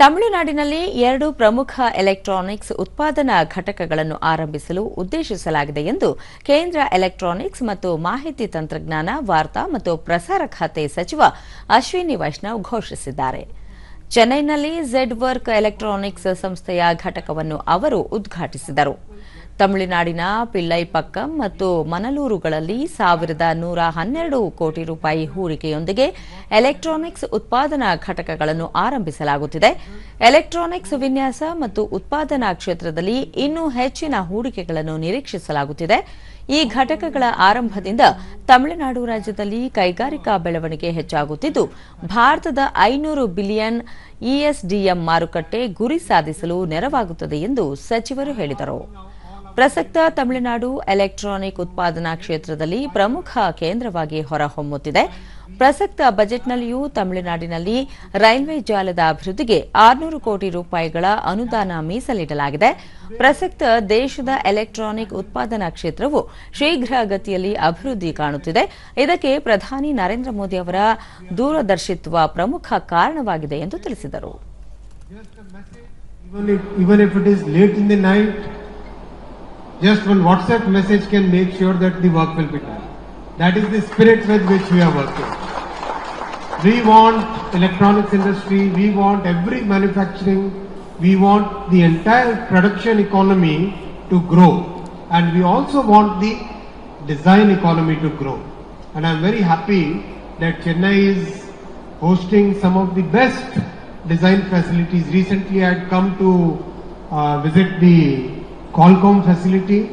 ತಮಿಳುನಾಡಿನಲ್ಲಿ ಎರಡು ಪ್ರಮುಖ ಎಲೆಕ್ಟ್ರಾನಿಕ್ಸ್ ಉತ್ಪಾದನಾ ಘಟಕಗಳನ್ನು ಆರಂಭಿಸಲು ಉದ್ದೇಶಿಸಲಾಗಿದೆ ಎಂದು ಕೇಂದ್ರ ಎಲೆಕ್ಟ್ರಾನಿಕ್ಸ್ ಮತ್ತು ಮಾಹಿತಿ ತಂತ್ರಜ್ಞಾನ ವಾರ್ತಾ ಮತ್ತು ಪ್ರಸಾರ ಖಾತೆ ಸಚಿವ ಅಶ್ವಿನಿ ವೈಷ್ಣವ್ ಘೋಷಿಸಿದ್ದಾರೆ. ಚೆನ್ನೈನಲ್ಲಿ ಝೆಡ್ ವರ್ಕ್ ಎಲೆಕ್ಟ್ರಾನಿಕ್ಸ್ ಸಂಸ್ಥೆಯ ಘಟಕವನ್ನು ಅವರು ಉದ್ಘಾಟಿಸಿದರು. ತಮಿಳುನಾಡಿನ ಪಿಳ್ಳೈಪಕ್ಕಂ ಮತ್ತು ಮನಲೂರುಗಳಲ್ಲಿ ಸಾವಿರದ ನೂರ ಹನ್ನೆರಡು ಕೋಟಿ ರೂಪಾಯಿ ಹೂಡಿಕೆಯೊಂದಿಗೆ ಎಲೆಕ್ಟ್ರಾನಿಕ್ಸ್ ಉತ್ಪಾದನಾ ಘಟಕಗಳನ್ನು ಆರಂಭಿಸಲಾಗುತ್ತಿದೆ. ಎಲೆಕ್ಟ್ರಾನಿಕ್ಸ್ ವಿನ್ಯಾಸ ಮತ್ತು ಉತ್ಪಾದನಾ ಕ್ಷೇತ್ರದಲ್ಲಿ ಇನ್ನೂ ಹೆಚ್ಚಿನ ಹೂಡಿಕೆಗಳನ್ನು ನಿರೀಕ್ಷಿಸಲಾಗುತ್ತಿದೆ. ಈ ಘಟಕಗಳ ಆರಂಭದಿಂದ ತಮಿಳುನಾಡು ರಾಜ್ಯದಲ್ಲಿ ಕೈಗಾರಿಕಾ ಬೆಳವಣಿಗೆ ಹೆಚ್ಚಾಗುತ್ತಿದ್ದು, ಭಾರತದ ಐನೂರು ಬಿಲಿಯನ್ ಇಎಸ್ಡಿಎಂ ಮಾರುಕಟ್ಟೆ ಗುರಿ ಸಾಧಿಸಲು ನೆರವಾಗುತ್ತದೆ ಎಂದು ಸಚಿವರು ಹೇಳಿದರು. ಪ್ರಸಕ್ತ ತಮಿಳುನಾಡು ಎಲೆಕ್ಟ್ರಾನಿಕ್ ಉತ್ಪಾದನಾ ಕ್ಷೇತ್ರದಲ್ಲಿ ಪ್ರಮುಖ ಕೇಂದ್ರವಾಗಿ ಹೊರಹೊಮ್ಮುತ್ತಿದೆ. ಪ್ರಸಕ್ತ ಬಜೆಟ್ನಲ್ಲಿಯೂ ತಮಿಳುನಾಡಿನಲ್ಲಿ ರೈಲ್ವೆ ಜಾಲದ ಅಭಿವೃದ್ಧಿಗೆ ಆರುನೂರು ಕೋಟಿ ರೂಪಾಯಿಗಳ ಅನುದಾನ ಮೀಸಲಿಡಲಾಗಿದೆ. ಪ್ರಸಕ್ತ ದೇಶದ ಎಲೆಕ್ಟ್ರಾನಿಕ್ ಉತ್ಪಾದನಾ ಕ್ಷೇತ್ರವು ಶೀಘ್ರಗತಿಯಲ್ಲಿ ಅಭಿವೃದ್ಧಿ ಕಾಣುತ್ತಿದೆ. ಇದಕ್ಕೆ ಪ್ರಧಾನಿ ನರೇಂದ್ರ ಮೋದಿ ಅವರ ದೂರದರ್ಶಿತ್ವ ಪ್ರಮುಖ ಕಾರಣವಾಗಿದೆ ಎಂದು ತಿಳಿಸಿದರು. Just one WhatsApp message can make sure that the work will be done. That is the spirit with which we are working. We want electronics industry, we want every manufacturing, we want the entire production economy to grow. And we also want the design economy to grow. And I'm very happy that Chennai is hosting some of the best design facilities. Recently I had come to uh, visit the Qualcomm facility